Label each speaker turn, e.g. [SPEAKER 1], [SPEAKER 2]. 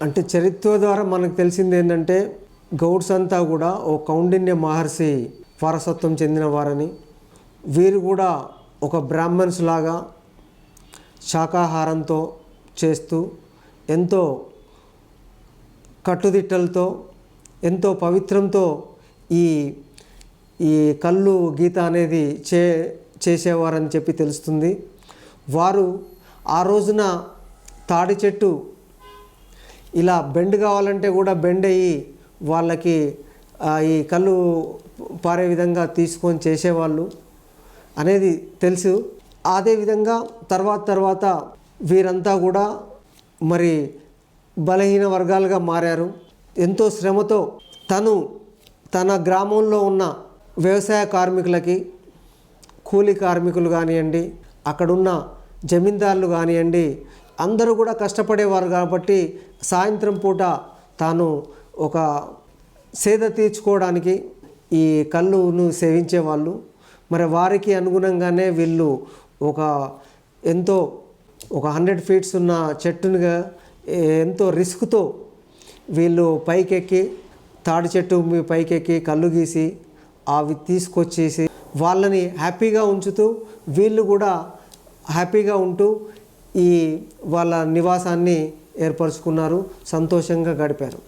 [SPEAKER 1] అంటే చరిత్ర ద్వారా మనకు తెలిసింది ఏంటంటే గౌడ్స్ అంతా కూడా ఓ కౌండిన్య మహర్షి వారసత్వం చెందిన వారని. వీరు కూడా ఒక బ్రాహ్మణ్స్ లాగా శాకాహారంతో చేస్తూ ఎంతో కట్టుదిట్టలతో ఎంతో పవిత్రంతో ఈ ఈ కళ్ళు గీత అనేది చే చేసేవారని చెప్పి తెలుస్తుంది. వారు ఆ రోజున తాడి చెట్టు ఇలా బెండ్ కావాలంటే కూడా బెండ్ అయ్యి వాళ్ళకి ఈ కళ్ళు పారే విధంగా తీసుకొని చేసేవాళ్ళు అనేది తెలుసు. అదేవిధంగా తర్వాత తర్వాత వీరంతా కూడా మరి బలహీన వర్గాలుగా మారారు. ఎంతో శ్రమతో తను తన గ్రామంలో ఉన్న వ్యవసాయ కార్మికులకి కూలీ కార్మికులు కానివ్వండి అక్కడున్న జమీందారులు కానివ్వండి అందరూ కూడా కష్టపడేవారు కాబట్టి సాయంత్రం పూట తాను ఒక సేద తీర్చుకోవడానికి ఈ కళ్ళును సేవించేవాళ్ళు. మరి వారికి అనుగుణంగానే వీళ్ళు ఒక ఎంతో ఒక హండ్రెడ్ ఫీట్స్ ఉన్న చెట్టునిగా ఎంతో రిస్క్తో వీళ్ళు పైకెక్కి తాడి చెట్టు పైకెక్కి కళ్ళు గీసి అవి తీసుకొచ్చేసి వాళ్ళని హ్యాపీగా ఉంచుతూ వీళ్ళు కూడా హ్యాపీగా ఉంటూ ఈ వాళ్ళ నివాసాన్ని ఏర్పరచుకున్నారు. సంతోషంగా గడిపారు.